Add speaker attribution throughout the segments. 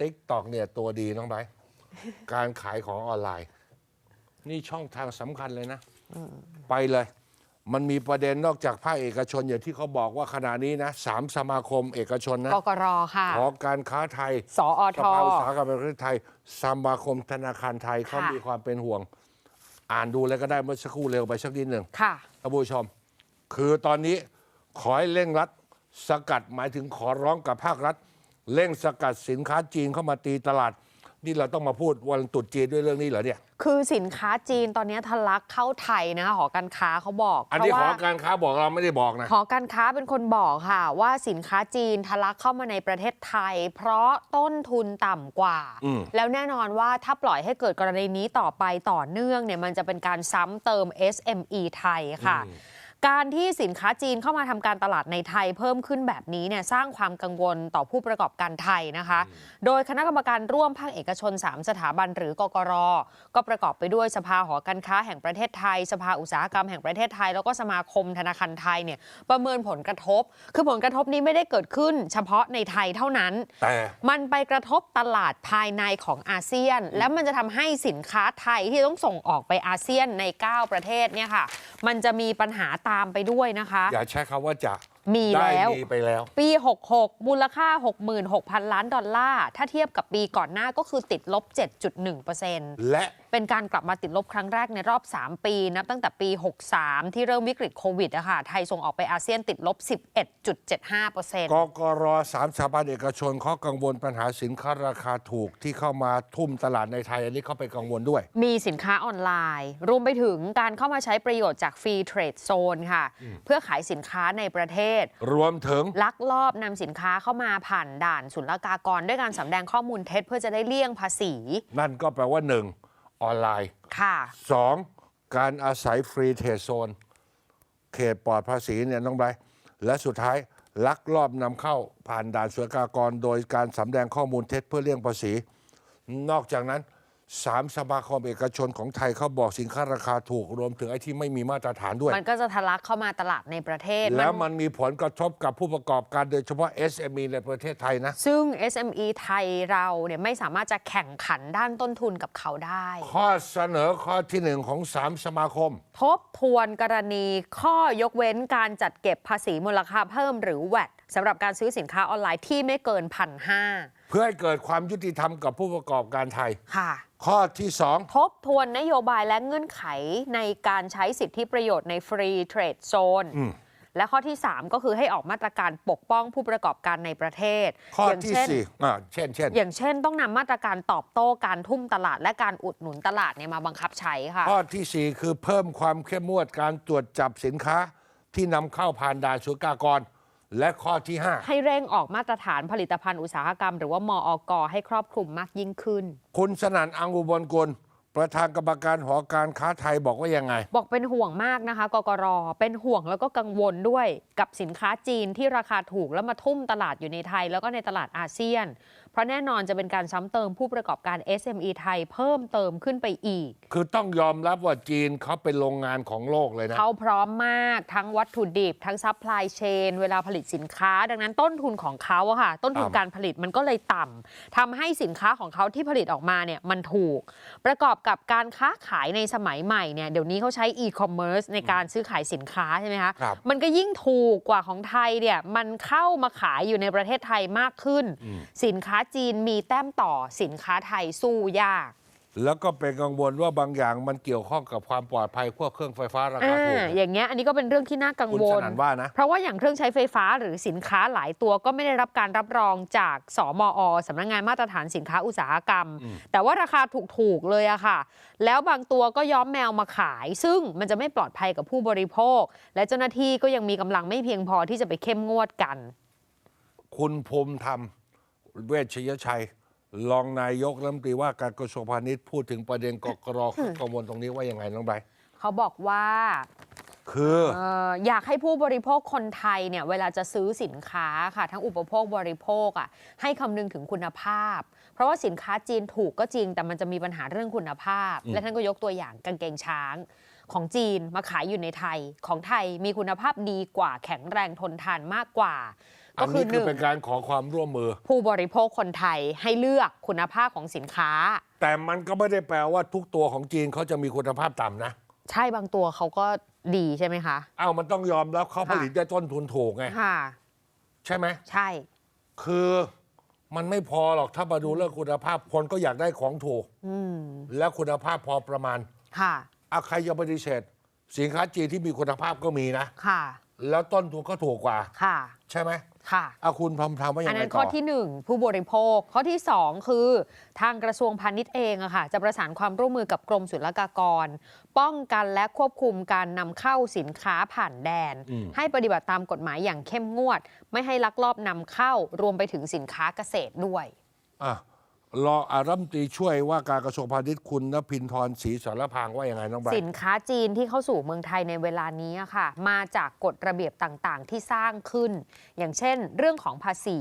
Speaker 1: ติ๊กตอกเนี่ยตัวดีน้องไบร์ทการขายของออนไลน์ นี่ช่องทางสำคัญเลยนะ ไปเลย มันมีประเด็นนอกจากภาคเอกชนอย่างที่เขาบอกว่าขณะนี้นะสามสมาคมเอกชนนะ
Speaker 2: กกรค่ะ
Speaker 1: หอการค้าไทย
Speaker 2: สอ
Speaker 1: ส
Speaker 2: ท
Speaker 1: ภาอุตสาหกรรมแห่งประเทศไทยสมาคมธนาคารไทยเขา
Speaker 2: ค่ะ
Speaker 1: มีความเป็นห่วง อ่านดูเลยก็ได้เมื่อสักครู่เร็วไปสักนิดหนึ่ง
Speaker 2: ค่ะ
Speaker 1: ท่านผู้ชม คือตอนนี้ขอให้เร่งรัด สกัดหมายถึงขอร้องกับภาครัฐ เร่งสกัดสินค้าจีนเข้ามาตีตลาด นี่เราต้องมาพูดวันตรุษจีนด้วยเรื่องนี้เหรอเนี่ย
Speaker 2: คือสินค้าจีนตอนนี้ทะลักเข้าไทยนะคะหอการค้าเขาบอก
Speaker 1: อัน
Speaker 2: เพ
Speaker 1: นี้
Speaker 2: ราะ
Speaker 1: ขอ
Speaker 2: ว่า
Speaker 1: การค้าบอกเราไม่ได้บอกนะ
Speaker 2: หอการค้าเป็นคนบอกค่ะ ว่าสินค้าจีนทะลักเข้ามาในประเทศไทย เพราะต้นทุนต่ำกว่า
Speaker 1: อืม
Speaker 2: แล้วแน่นอนว่าถ้าปล่อยให้เกิดกรณีนี้ต่อไปต่อเนื่องเนี่ยมันจะเป็นการซ้ำเติม SME ไทยค่ะ การที่สินค้าจีนเข้ามาทำการตลาดในไทยเพิ่มขึ้นแบบนี้เนี่ยสร้างความกังวลต่อผู้ประกอบการไทยนะคะ โดยคณะกรรมการร่วมภาคเอกชน 3 สถาบันหรือกกร ก็ประกอบไปด้วยสภาหอการค้าแห่งประเทศไทย สภาอุตสาหกรรมแห่งประเทศไทย แล้วก็สมาคมธนาคารไทยเนี่ยประเมินผลกระทบ คือผลกระทบนี้ไม่ได้เกิดขึ้น เฉพาะในไทยเท่านั้น
Speaker 1: แต่
Speaker 2: มันไปกระทบตลาดภายในของอาเซียน และมันจะทำให้สินค้าไทยที่ต้องส่งออกไปอาเซียนใน 9 ประเทศเนี่ยค่ะมันจะมีปัญหาตามไปด้วยนะคะ
Speaker 1: อย่าใช้คำว่าจะ
Speaker 2: มี
Speaker 1: ได้
Speaker 2: แล้ว
Speaker 1: มีไปแล้ว
Speaker 2: ปี 66 มูลค่า 66,000 ล้านดอลลาร์ ถ้าเทียบกับปีก่อนหน้าก็คือติดลบ 7.1%
Speaker 1: และ
Speaker 2: เป็นการกลับมาติดลบครั้งแรกในรอบ 3 ปีนับตั้งแต่ปี 63 ที่เริ่มวิกฤตโควิดอะค่ะไทยส่งออกไปอาเซียนติดลบ 11.75%
Speaker 1: กกรสามสถาบันเอกชนเขากังวลปัญหาสินค้าราคาถูกที่เข้ามาทุ่มตลาดในไทย อันนี้เขาไปกังวลด้วย
Speaker 2: มีสินค้าออนไลน์ รวมไปถึงการเข้ามาใช้ประโยชน์จากฟรีเทรดโซนค่ะ เพื่อขายสินค้าในประเทศ
Speaker 1: รวมถึง
Speaker 2: ลักลอบนำสินค้าเข้ามาผ่านด่านศุลกากร ด้วยการสำแดงข้อมูลเท็จเพื่อจะได้เลี่ยงภาษี
Speaker 1: นั่นก็แปลว่าหนึ่ง ออนไลน์
Speaker 2: ค่ะ
Speaker 1: สองการอาศัยฟรีเทรดโซน เขตปลอดภาษีเนี่ยน้องไบร์ทและสุดท้ายลักลอบนำเข้าผ่านด่านศุลกากร โดยการสำแดงข้อมูลเท็จเพื่อเลี่ยงภาษี นอกจากนั้น สามสมาคมเอกชนของไทยเขาบอกสินค้าราคาถูกรวมถึงไอ้ที่ไม่มีมาตรฐานด้วย
Speaker 2: มันก็จะทะลักเข้ามาตลาดในประเทศ
Speaker 1: แล้วมันมีผลกระทบกับผู้ประกอบการโดยเฉพาะ SME ในประเทศไทยนะ
Speaker 2: ซึ่ง SME ไทยเราเนี่ยไม่สามารถจะแข่งขันด้านต้นทุนกับเขาได้
Speaker 1: ข้อเสนอข้อที่หนึ่งของสามสมาคม
Speaker 2: ทบทวนกรณีข้อยกเว้นการจัดเก็บภาษีมูลค่าเพิ่มหรือ VAT สำหรับการซื้อสินค้าออนไลน์ที่ไม่เกินพันห้า
Speaker 1: เพื่อให้เกิดความยุติธรรมกับผู้ประกอบการไทย
Speaker 2: ค่ะ
Speaker 1: ข้อที่สอง
Speaker 2: ทบทวนนโยบายและเงื่อนไขในการใช้สิทธิประโยชน์ในฟรีเทรดโซนและข้อที่ 3 ก็คือให้ออกมาตรการปกป้องผู้ประกอบการในประเทศ
Speaker 1: ข้อ
Speaker 2: อย่าง
Speaker 1: ที่
Speaker 2: เช่น
Speaker 1: สี่อ่าเช่นเช่น
Speaker 2: อย่างเช่นต้องนำมาตรการตอบโต้การทุ่มตลาดและการอุดหนุนตลาดเนี่ยมาบังคับใช้ค่ะ
Speaker 1: ข้อที่ 4 คือเพิ่มความเข้มงวดการตรวจจับสินค้าที่นำเข้าผ่านด่านศุลกากร และข้อที่
Speaker 2: ให้เร่งออกมาตรฐานผลิตภัณฑ์อุตสาหกรรม หรือว่ามออกให้ครอบคลุมมากยิ่งขึ้น
Speaker 1: 5คุณสนั่นอังอุบลกุลประธานกรรมการหอการค้าไทยบอกว่ายังไง
Speaker 2: บอกเป็นห่วงมากนะคะกกรเป็นห่วงแล้วก็กังวลด้วยกับสินค้าจีนที่ราคาถูกแล้วมาทุ่มตลาดอยู่ในไทย แล้วก็ในตลาดอาเซียน เพราะแน่นอนจะเป็นการซ้ำเติมผู้ประกอบการ SME ไทยเพิ่มเติมขึ้นไปอีก
Speaker 1: คือต้องยอมรับว่าจีนเขาเป็นโรงงานของโลกเลยนะ
Speaker 2: เขาพร้อมมากทั้งวัตถุดิบ ทั้งซัพพลายเชนเวลาผลิตสินค้า ดังนั้นต้นทุนของเขาอะค่ะ ต้นทุน
Speaker 1: ครับ
Speaker 2: การผลิตมันก็เลยต่ำทำให้สินค้าของเขาที่ผลิตออกมาเนี่ยมันถูก ประกอบกับการค้าขายในสมัยใหม่เนี่ยเดี๋ยวนี้เขาใช้อีคอมเมิร์ซในการซื้อขายสินค้าใช่ไหมคะ
Speaker 1: ครับ
Speaker 2: มันก็ยิ่งถูกกว่าของไทยเนี่ยมันเข้ามาขายอยู่ในประเทศไทยมากขึ้น สินค้าจีนมีแต้มต่อสินค้าไทยสู้ยาก
Speaker 1: แล้วก็เป็นกังวลว่าบางอย่างมันเกี่ยวข้องกับความปลอดภัยพวกเครื่องไฟฟ้าราคาถูก
Speaker 2: อ่าอย่างเงี้ยอันนี้ก็เป็นเรื่องที่น่ากัง
Speaker 1: คุณ
Speaker 2: ว
Speaker 1: ส
Speaker 2: ล
Speaker 1: นั่นว่านะ
Speaker 2: เพราะว่าอย่างเครื่องใช้ไฟฟ้าหรือสินค้าหลายตัวก็ไม่ได้รับการรับรองจากสมอสำนักงานมาตรฐานสินค้าอุตสาหกรรมแต่ว่าราคาถูกๆเลยอะค่ะ แล้วบางตัวก็ย้อมแมวมาขาย ซึ่งมันจะไม่ปลอดภัยกับผู้บริโภค และเจ้าหน้าที่ก็ยังมีกำลังไม่เพียงพอที่จะไปเข้มงวดกัน
Speaker 1: คุณภูมิธรรม เวชยชัย รองนายกรัฐมนตรีว่าการกระทรวงพาณิชย์พูดถึงประเด็นกกรกังวลตรงนี้ว่ายังไงน้องไบร์ท
Speaker 2: เขาบอกว่า
Speaker 1: คือ
Speaker 2: เอ่ออยากให้ผู้บริโภคคนไทยเนี่ยเวลาจะซื้อสินค้าค่ะ ทั้งอุปโภคบริโภคอะให้คำนึงถึงคุณภาพ เพราะว่าสินค้าจีนถูกก็จริง แต่มันจะมีปัญหาเรื่องคุณภาพ และท่านก็ยกตัวอย่างกางเกงช้างของจีนมาขายอยู่ในไทย ของไทยมีคุณภาพดีกว่าแข็งแรงทนทานมากกว่า
Speaker 1: อันนี้
Speaker 2: ก็คือ
Speaker 1: คือ
Speaker 2: หนึ่ง
Speaker 1: เป็นการขอความร่วมมือ
Speaker 2: ผู้บริโภคคนไทยให้เลือกคุณภาพของสินค้า
Speaker 1: แต่มันก็ไม่ได้แปลว่าทุกตัวของจีนเขาจะมีคุณภาพต่ำนะ
Speaker 2: ใช่บางตัวเขาก็ดีใช่ไหมคะ
Speaker 1: เอ้ามันต้องยอมรับเขาผลิตได้ต้นทุนถูกไง
Speaker 2: ค่ะ
Speaker 1: ใช่ไหม
Speaker 2: ใช่
Speaker 1: คือมันไม่พอหรอกถ้ามาดูเรื่องคุณภาพคนก็อยากได้ของถูก
Speaker 2: อืม
Speaker 1: และคุณภาพพอประมาณ
Speaker 2: ค่ะ
Speaker 1: อาใครจะปฏิเสธสินค้าจีนที่มีคุณภาพก็มีนะ
Speaker 2: ค่ะ
Speaker 1: แล้วต้นทุนก็ถูกกว่า
Speaker 2: ค่ะ
Speaker 1: ใช่ไหม
Speaker 2: ค่ะ
Speaker 1: เอาคุณพรทำว่ายั
Speaker 2: อัน
Speaker 1: งไง
Speaker 2: นั้น
Speaker 1: ต่
Speaker 2: ข้อ
Speaker 1: อ
Speaker 2: ที่ 1 ผู้บริโภค ข้อที่ 2 คือ ทางกระทรวงพาณิชย์เองอะค่ะ จะประสานความร่วมมือกับกรมศุลกากร ป้องกันและควบคุมการนำเข้าสินค้าผ่านแดน
Speaker 1: อืม
Speaker 2: ให้ปฏิบัติตามกฎหมายอย่างเข้มงวด ไม่ให้ลักลอบนำเข้ารวมไปถึงสินค้าเกษตรด้วย
Speaker 1: อะ รออารัฐมนตรีช่วยว่าการกระทรวงพาณิชย์คุณนภินทร์ศรีสารพางว่ายังไงน้องไบร
Speaker 2: สิ
Speaker 1: ท์
Speaker 2: นค้าจีนที่เข้าสู่เมืองไทยในเวลานี้อะค่ะ มาจากกฎระเบียบต่างๆ ที่สร้างขึ้น อย่างเช่น เรื่องของภาษี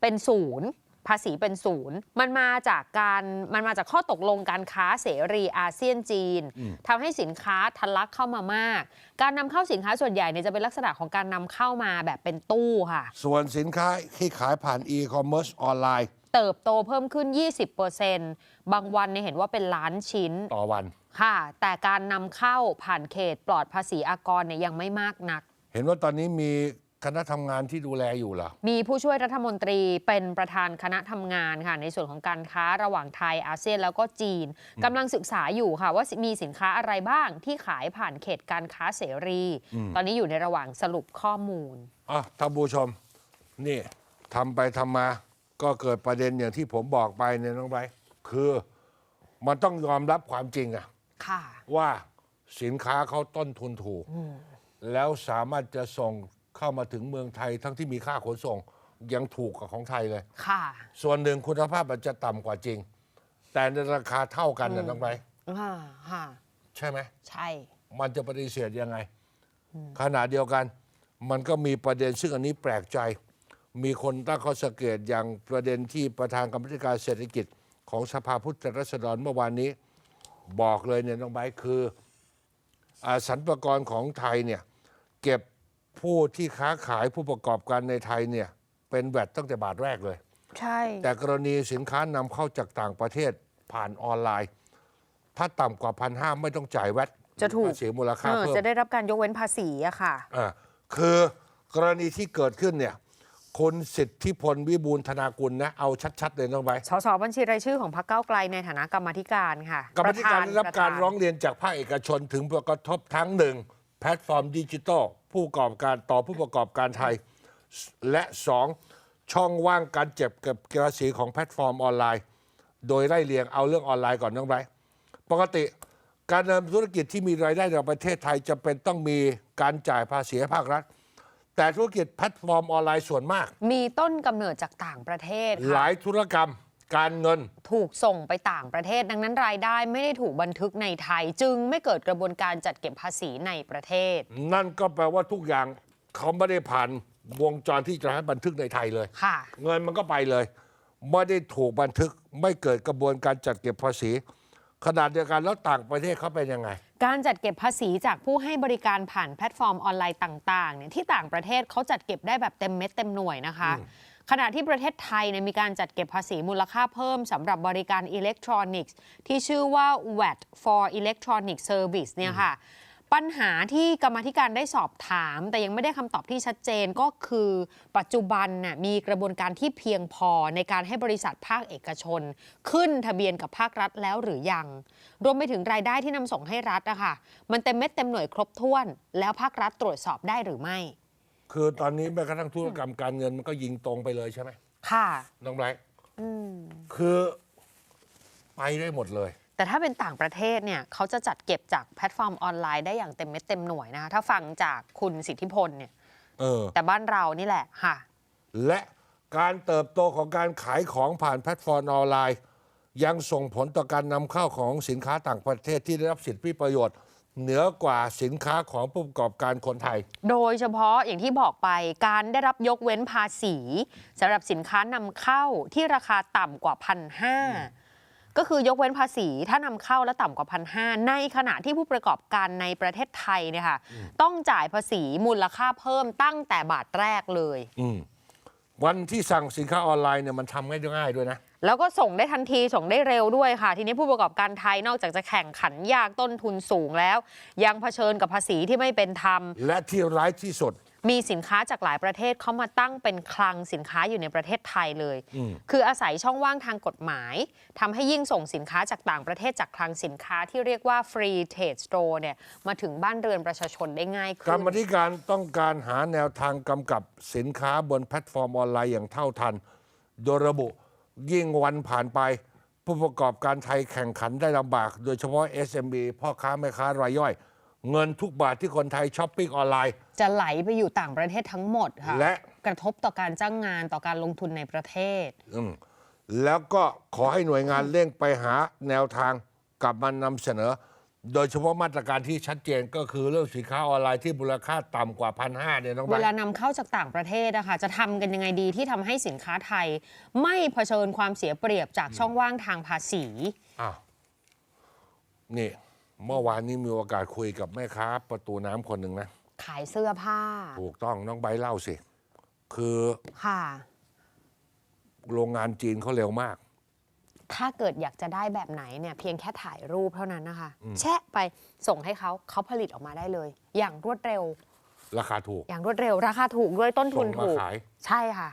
Speaker 2: เป็นศูนย์ภาษีเป็นศูนย์มันมาจากการมันมาจากข้อตกลงการค้าเสรีอาเซียนจีนทำให้สินค้าทะลักเข้ามามาก การนำเข้าสินค้าส่วนใหญ่เนี่ยจะเป็นลักษณะของการนำเข้ามาแบบเป็นตู้ค่ะ
Speaker 1: ส่วนสินค้าที่ขายผ่านอีคอมเมิร์ซออนไลน์
Speaker 2: เติบโตเพิ่มขึ้น 20%บางวันเนี่ยเห็นว่าเป็นล้านชิ้น
Speaker 1: ต่อวัน
Speaker 2: ค่ะ แต่การนำเข้าผ่านเขตปลอดภาษีอากรเนี่ยยังไม่มากนัก
Speaker 1: เห็นว่าตอนนี้มีคณะทำงานที่ดูแลอยู่เหรอ
Speaker 2: มีผู้ช่วยรัฐมนตรีเป็นประธานคณะทำงานค่ะ ในส่วนของการค้าระหว่างไทยอาเซียนแล้วก็จีนกำลังศึกษาอยู่ค่ะ ว่ามีสินค้าอะไรบ้างที่ขายผ่านเขตการค้าเสรี ตอนนี้อยู่ในระหว่างสรุปข้อมูล
Speaker 1: อะท่านผู้ชม นี่ทำไปทำมา ก็เกิดประเด็นอย่างที่ผมบอกไปเนี่ยน้องไบร์ทคือมันต้องยอมรับความจริงอะ
Speaker 2: ค่ะ
Speaker 1: ว่าสินค้าเขาต้นทุนถูก แล้วสามารถจะส่งเข้ามาถึงเมืองไทยทั้งที่มีค่าขนส่งยังถูกกว่าของไทยเลย
Speaker 2: ค่ะ
Speaker 1: ส่วนหนึ่งคุณภาพอาจจะต่ำกว่าจริง แต่ในราคาเท่ากันนะน้องไบร์ท
Speaker 2: อ่าค่ะ
Speaker 1: ใช่ไหม
Speaker 2: ใช่
Speaker 1: มันจะปฏิเสธยังไง ขณะเดียวกัน มันก็มีประเด็นซึ่งอันนี้แปลกใจ มีคนตั้งข้อสังเกตอย่างประเด็นที่ประธานกรรมธิการเศรษฐกิจของสภาพุทธรัษฎรเมื่อวานนี้ บอกเลยเนี่ยน้องไบร์ทคืออาสรรพากรของไทยเนี่ยเก็บผู้ที่ค้าขายผู้ประกอบการในไทยเนี่ยเป็นแวดตั้งแต่บาทแรกเลย
Speaker 2: ใช่
Speaker 1: แต่กรณีสินค้านำเข้าจากต่างประเทศผ่านออนไลน์ ถ้าต่ำกว่าพันห้าไม่ต้องจ่ายแวด
Speaker 2: จะถูก
Speaker 1: ภาษีมูลค่า
Speaker 2: เออ
Speaker 1: เพิ่ม
Speaker 2: จะได้รับการยกเว้นภาษีอะค่ะ
Speaker 1: อ่าคือกรณีที่เกิดขึ้นเนี่ย คุณสิทธิพลวิบูลย์ธนากุลนะ เอาชัด ๆ เลยน้องใบ
Speaker 2: สสบัญชีรายชื่อของพรรคก้าวไกลในฐานะกรรมาธิการค่ะ
Speaker 1: กรรมธิการ
Speaker 2: ปะธน
Speaker 1: ได้รับการ
Speaker 2: ปะธน
Speaker 1: ร้องเรียนจากภาคเอกชนถึงผลกระทบทั้งหนึ่ง แพลตฟอร์มดิจิทัลผู้ประกอบการต่อผู้ประกอบการไทย และสองช่องว่างการเจ็บเก็บภาษีของแพลตฟอร์มออนไลน์ โดยไล่เรียงเอาเรื่องออนไลน์ก่อนน้องไบร์ทปกติการดำเนินธุรกิจที่มีรายได้ในประเทศไทยจะเป็นต้องมีการจ่ายภาษีให้ภาครัฐ แต่ธุรกิจแพลตฟอร์มออนไลน์ส่วนมาก
Speaker 2: มีต้นกำเนิดจากต่างประเทศ
Speaker 1: ห
Speaker 2: ค่ะ
Speaker 1: ลายธุรกรรมการเงิน
Speaker 2: ถูกส่งไปต่างประเทศ ดังนั้นรายได้ไม่ได้ถูกบันทึกในไทย จึงไม่เกิดกระบวนการจัดเก็บภาษีในประเทศ
Speaker 1: นั่นก็แปลว่าทุกอย่างเขาไม่ได้ผ่านวงจรที่จะให้บันทึกในไทยเลย
Speaker 2: ค่ะ
Speaker 1: เงินมันก็ไปเลย ไม่ได้ถูกบันทึกไม่เกิดกระบวนการจัดเก็บภาษี ขนาดเดียวกันแล้วต่างประเทศเขาเป็นยังไง
Speaker 2: การจัดเก็บภาษีจากผู้ให้บริการผ่านแพลตฟอร์มออนไลน์ต่างๆเนี่ยที่ต่างประเทศเขาจัดเก็บได้แบบเต็มเม็ดเต็มหน่วยนะคะ ขณะที่ประเทศไทยเนี่ยมีการจัดเก็บภาษีมูลค่าเพิ่มสำหรับบริการอิเล็กทรอนิกส์ ที่ชื่อว่า VAT for Electronic Service เนี่ยค่ะ ปัญหาที่กรรมาธิการได้สอบถาม แต่ยังไม่ได้คำตอบที่ชัดเจนก็คือ ปัจจุบันน่ะมีกระบวนการที่เพียงพอในการให้บริษัทภาคเอกชน ขึ้นทะเบียนกับภาครัฐแล้วหรือยัง รวมไปถึงรายได้ที่นำส่งให้รัฐอะค่ะมันเต็มเม็ดเต็มหน่วยครบถ้วน แล้วภาครัฐตรวจสอบได้หรือไม่
Speaker 1: คือตอนนี้แม้กระทั่งธุรกรรมการเงินมันก็ยิงตรงไปเลยใช่ไหม
Speaker 2: ค่ะ
Speaker 1: น้องไบรท์
Speaker 2: อืม
Speaker 1: คือไปได้หมดเลย
Speaker 2: แต่ถ้าเป็นต่างประเทศเนี่ยเขาจะจัดเก็บจากแพลตฟอร์มออนไลน์ได้อย่างเต็มเม็ดเต็มหน่วยนะคะถ้าฟังจากคุณสิทธิพลเนี่ย
Speaker 1: เออ
Speaker 2: แต่บ้านเรานี่แหละค่ะ
Speaker 1: และการเติบโตของการขายของผ่านแพลตฟอร์มออนไลน์ ยังส่งผลต่อการนำเข้าของสินค้าต่างประเทศที่ได้รับสิทธิประโยชน์ เหนือกว่าสินค้าของผู้ประกอบการคนไทย
Speaker 2: โดยเฉพาะอย่างที่บอกไปการได้รับยกเว้นภาษีสำหรับสินค้านำเข้าที่ราคาต่ำกว่าพันห้า ก็คือยกเว้นภาษีถ้านำเข้าและต่ำกว่าพันห้าในขณะที่ผู้ประกอบการในประเทศไทยเนี่ยค่ะต้องจ่ายภาษีมูลค่าเพิ่มตั้งแต่บาทแรกเลย
Speaker 1: อืมวันที่สั่งสินค้าออนไลน์เนี่ยมันทำง่ายด้วยนะ
Speaker 2: แล้วก็ส่งได้ทันทีส่งได้เร็วด้วยค่ะ ทีนี้ผู้ประกอบการไทยนอกจากจะแข่งขันยากต้นทุนสูงแล้ว ยังเผชิญกับภาษีที่ไม่เป็นธรรม
Speaker 1: และที่ร้ายที่สุด
Speaker 2: มีสินค้าจากหลายประเทศเข้ามาตั้งเป็นคลังสินค้าอยู่ในประเทศไทยเลย
Speaker 1: อืม
Speaker 2: คืออาศัยช่องว่างทางกฎหมายทำให้ยิ่งส่งสินค้าจากต่างประเทศจากคลังสินค้าที่เรียกว่า Free Trade Store เนี่ยมาถึงบ้านเรือนประชาชนได้ง่าย
Speaker 1: กร
Speaker 2: ขึ้น
Speaker 1: รมธิการต้องการหาแนวทางกำกับสินค้าบนแพลตฟอร์มออนไลน์อย่างเท่าทัน โดยระบุยิ่งวันผ่านไป ผู้ประกอบการไทยแข่งขันได้ลำบาก โดยเฉพาะ SMB พ่อค้าแม่ค้ารายย่อย เงินทุกบาทที่คนไทยช้อปปิ้งออนไลน์
Speaker 2: จะไหลไปอยู่ต่างประเทศทั้งหมดค่ะ
Speaker 1: และ
Speaker 2: กระทบต่อการจ้างงานต่อการลงทุนในประเทศ
Speaker 1: อืมแล้วก็ขอให้หน่วยงานเร่งไปหาแนวทางกลับมานำเสนอ โดยเฉพาะมาตรการที่ชัดเจนก็คือเรื่องสินค้าออนไลน์ที่มูลค่าต่ำกว่าพันห้าเนี่ยน้อง
Speaker 2: เว
Speaker 1: ใบ
Speaker 2: ลานำเข้าจากต่างประเทศนะคะจะทำกันยังไงดีที่ทำให้สินค้าไทย ไม่เผชิญความเสียเปรียบจากช่องว่างทางภาษี
Speaker 1: อ้าวนี่ เมื่อวานนี้มีโอกาสคุยกับแม่ค้าประตูน้ำคนหนึ่งนะ
Speaker 2: ขายเสื้อผ้า
Speaker 1: ถูกต้องน้องใบร์ทเล่าสิ คือ
Speaker 2: ค่ะ
Speaker 1: โรงงานจีนเขาเร็วมาก
Speaker 2: ถ้าเกิดอยากจะได้แบบไหนเนี่ยเพียงแค่ถ่ายรูปเท่านั้นนะคะ แชะไปส่งให้เขาเขาผลิตออกมาได้เลย อย่างรวดเร็ว
Speaker 1: ราคาถูก
Speaker 2: อย่างรวดเร็ว ราคาถูกด้วยต้นทุน
Speaker 1: ส่งมา
Speaker 2: ถูก
Speaker 1: ขาย
Speaker 2: ใช่ค่ะ